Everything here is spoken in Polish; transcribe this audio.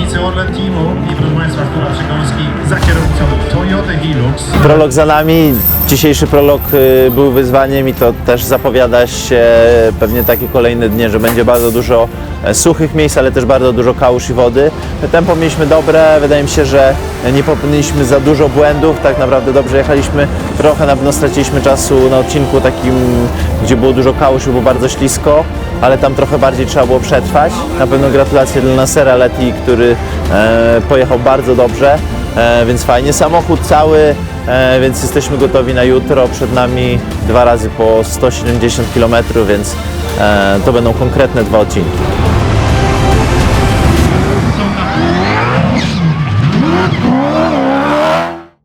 zawodnicy Orlen Teamu i proszę Państwa, Artura Przygoński za kierownicą Toyota Hilux. Prolog za nami, dzisiejszy prolog y, był wyzwaniem i to też zapowiada się pewnie takie kolejne dnie, że będzie bardzo dużo e, suchych miejsc, ale też bardzo dużo kałuż i wody. Tempo mieliśmy dobre, wydaje mi się, że nie popełniliśmy za dużo błędów, tak naprawdę dobrze jechaliśmy, trochę na pewno straciliśmy czasu na odcinku takim gdzie było dużo kałuż i było bardzo ślisko, ale tam trochę bardziej trzeba było przetrwać. Na pewno gratulacje dla Nasera Leti, który e, pojechał bardzo dobrze. E, więc fajnie. Samochód cały, e, więc jesteśmy gotowi na jutro. Przed nami dwa razy po 170 km, więc e, to będą konkretne dwa odcinki.